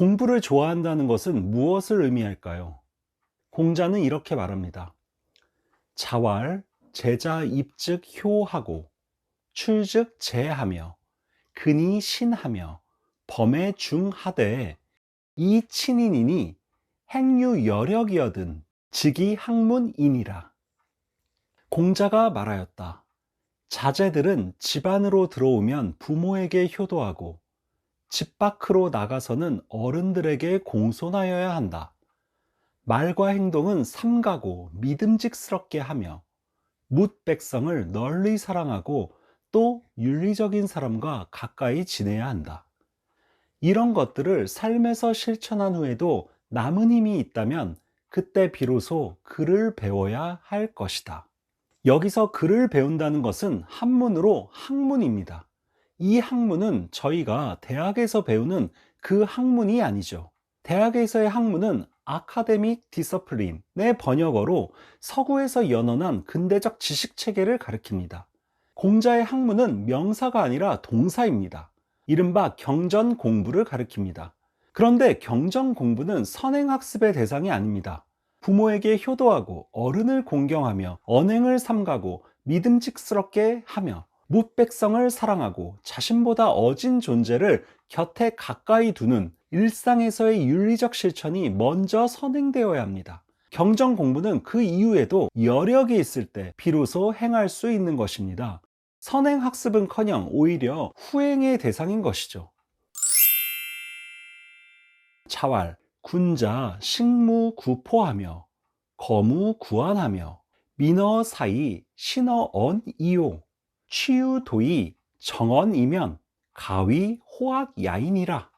공부를 좋아한다는 것은 무엇을 의미할까요? 공자는 이렇게 말합니다. 자왈, 제자 입즉 효하고, 출즉 제하며, 근이 신하며, 범에 중하되, 이 친인이니 행유 여력이어든 직이 학문이니라. 공자가 말하였다. 자제들은 집 안으로 들어오면 부모에게 효도하고 집 밖으로 나가서는 어른들에게 공손하여야 한다. 말과 행동은 삼가고 믿음직스럽게 하며 묻 백성을 널리 사랑하고 또 윤리적인 사람과 가까이 지내야 한다. 이런 것들을 삶에서 실천한 후에도 남은 힘이 있다면 그때 비로소 글을 배워야 할 것이다. 여기서 글을 배운다는 것은 한문으로 학문입니다. 이 학문은 저희가 대학에서 배우는 그 학문이 아니죠. 대학에서의 학문은 아카데믹 디서플린의 번역어로 서구에서 연언한 근대적 지식 체계를 가리킵니다. 공자의 학문은 명사가 아니라 동사입니다. 이른바 경전 공부를 가리킵니다. 그런데 경전 공부는 선행학습의 대상이 아닙니다. 부모에게 효도하고 어른을 공경하며 언행을 삼가고 믿음직스럽게 하며 묻백성을 사랑하고 자신보다 어진 존재를 곁에 가까이 두는 일상에서의 윤리적 실천이 먼저 선행되어야 합니다. 경전 공부는 그 이후에도 여력이 있을 때 비로소 행할 수 있는 것입니다. 선행 학습은 커녕 오히려 후행의 대상인 것이죠. 차왈, 군자, 식무 구포하며, 거무 구안하며, 민어 사이, 신어 언 이요, 취유 도이, 정언이면, 가위 호학 야인이라.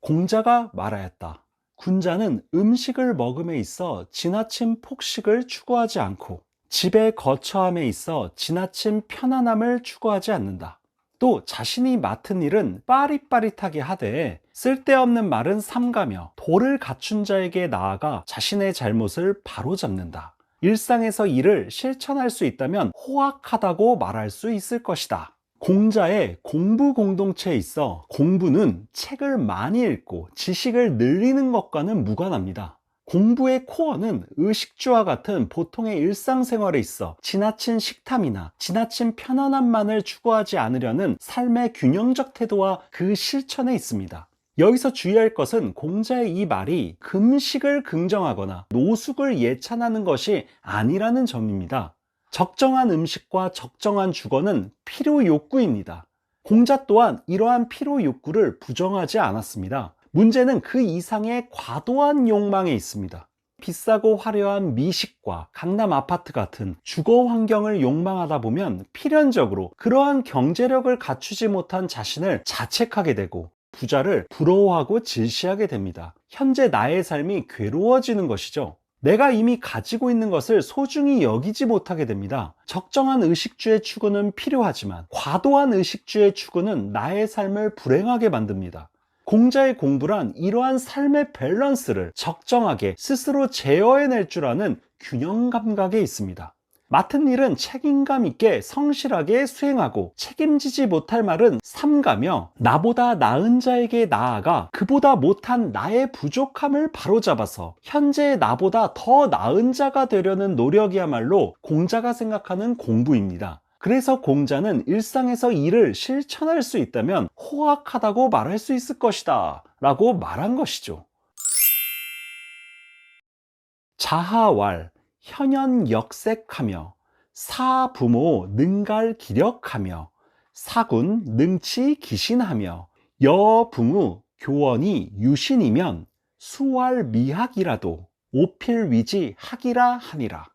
공자가 말하였다. 군자는 음식을 먹음에 있어 지나친 폭식을 추구하지 않고 집의 거처함에 있어 지나친 편안함을 추구하지 않는다. 또 자신이 맡은 일은 빠릿빠릿하게 하되 쓸데없는 말은 삼가며 도를 갖춘 자에게 나아가 자신의 잘못을 바로잡는다. 일상에서 이를 실천할 수 있다면 호악하다고 말할 수 있을 것이다. 공자의 공부 공동체에 있어 공부는 책을 많이 읽고 지식을 늘리는 것과는 무관합니다. 공부의 코어는 의식주와 같은 보통의 일상생활에 있어 지나친 식탐이나 지나친 편안함만을 추구하지 않으려는 삶의 균형적 태도와 그 실천에 있습니다. 여기서 주의할 것은 공자의 이 말이 금식을 긍정하거나 노숙을 예찬하는 것이 아니라는 점입니다. 적정한 음식과 적정한 주거는 필요 욕구입니다. 공자 또한 이러한 필요 욕구를 부정하지 않았습니다. 문제는 그 이상의 과도한 욕망에 있습니다. 비싸고 화려한 미식과 강남 아파트 같은 주거 환경을 욕망하다 보면 필연적으로 그러한 경제력을 갖추지 못한 자신을 자책하게 되고 부자를 부러워하고 질시하게 됩니다. 현재 나의 삶이 괴로워지는 것이죠. 내가 이미 가지고 있는 것을 소중히 여기지 못하게 됩니다. 적정한 의식주의 추구는 필요하지만 과도한 의식주의 추구는 나의 삶을 불행하게 만듭니다. 공자의 공부란 이러한 삶의 밸런스를 적정하게 스스로 제어해낼 줄 아는 균형 감각에 있습니다. 맡은 일은 책임감 있게 성실하게 수행하고 책임지지 못할 말은 삼가며 나보다 나은 자에게 나아가 그보다 못한 나의 부족함을 바로잡아서 현재의 나보다 더 나은 자가 되려는 노력이야말로 공자가 생각하는 공부입니다. 그래서 공자는 일상에서 이를 실천할 수 있다면 호악하다고 말할 수 있을 것이다 라고 말한 것이죠. 자하왈 현연 역색하며 사부모 능갈 기력하며 사군 능치 기신하며 여붕우 교원이 유신이면 수활 미학이라도 오필위지 학이라 하니라.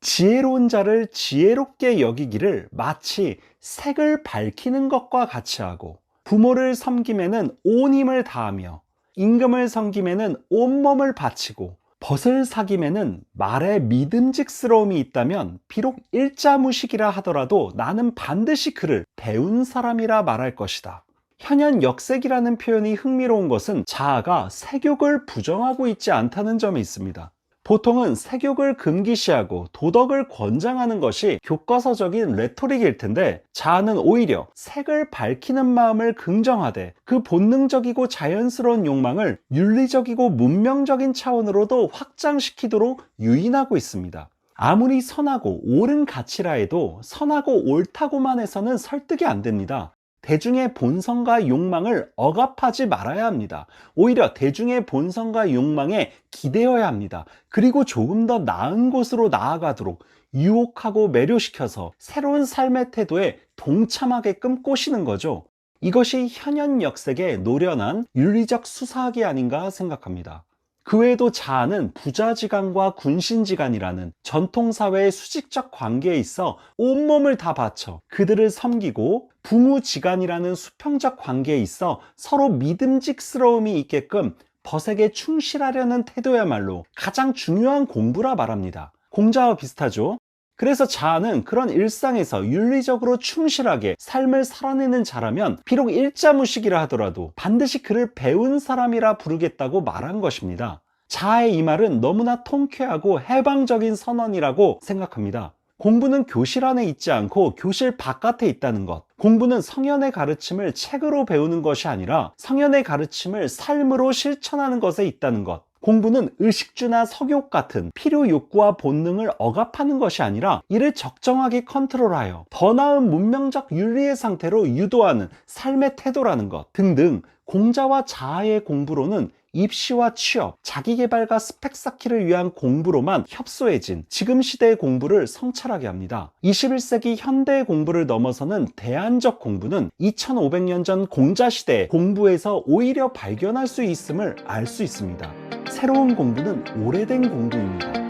지혜로운 자를 지혜롭게 여기기를 마치 색을 밝히는 것과 같이 하고 부모를 섬김에는 온 힘을 다하며 임금을 섬김에는 온몸을 바치고 벗을 사김에는 말에 믿음직스러움이 있다면 비록 일자무식이라 하더라도 나는 반드시 그를 배운 사람이라 말할 것이다. 현현 역색이라는 표현이 흥미로운 것은 자아가 세욕을 부정하고 있지 않다는 점에 있습니다. 보통은 색욕을 금기시하고 도덕을 권장하는 것이 교과서적인 레토릭일 텐데 자아는 오히려 색을 밝히는 마음을 긍정하되 그 본능적이고 자연스러운 욕망을 윤리적이고 문명적인 차원으로도 확장시키도록 유인하고 있습니다. 아무리 선하고 옳은 가치라 해도 선하고 옳다고만 해서는 설득이 안 됩니다. 대중의 본성과 욕망을 억압하지 말아야 합니다. 오히려 대중의 본성과 욕망에 기대어야 합니다. 그리고 조금 더 나은 곳으로 나아가도록 유혹하고 매료시켜서 새로운 삶의 태도에 동참하게끔 꼬시는 거죠. 이것이 현현 역색의 노련한 윤리적 수사학이 아닌가 생각합니다. 그 외에도 자아는 부자지간과 군신지간이라는 전통사회의 수직적 관계에 있어 온몸을 다 바쳐 그들을 섬기고 부무지간이라는 수평적 관계에 있어 서로 믿음직스러움이 있게끔 벗에게 충실하려는 태도야말로 가장 중요한 공부라 말합니다. 공자와 비슷하죠? 그래서 자아는 그런 일상에서 윤리적으로 충실하게 삶을 살아내는 자라면 비록 일자무식이라 하더라도 반드시 그를 배운 사람이라 부르겠다고 말한 것입니다. 자아의 이 말은 너무나 통쾌하고 해방적인 선언이라고 생각합니다. 공부는 교실 안에 있지 않고 교실 바깥에 있다는 것. 공부는 성현의 가르침을 책으로 배우는 것이 아니라 성현의 가르침을 삶으로 실천하는 것에 있다는 것. 공부는 의식주나 석욕 같은 필요 욕구와 본능을 억압하는 것이 아니라 이를 적정하게 컨트롤하여 더 나은 문명적 윤리의 상태로 유도하는 삶의 태도라는 것 등등 공자와 자아의 공부로는 입시와 취업, 자기개발과 스펙 쌓기를 위한 공부로만 협소해진 지금 시대의 공부를 성찰하게 합니다. 21세기 현대의 공부를 넘어서는 대안적 공부는 2500년 전 공자 시대의 공부에서 오히려 발견할 수 있음을 알 수 있습니다. 새로운 공부는 오래된 공부입니다.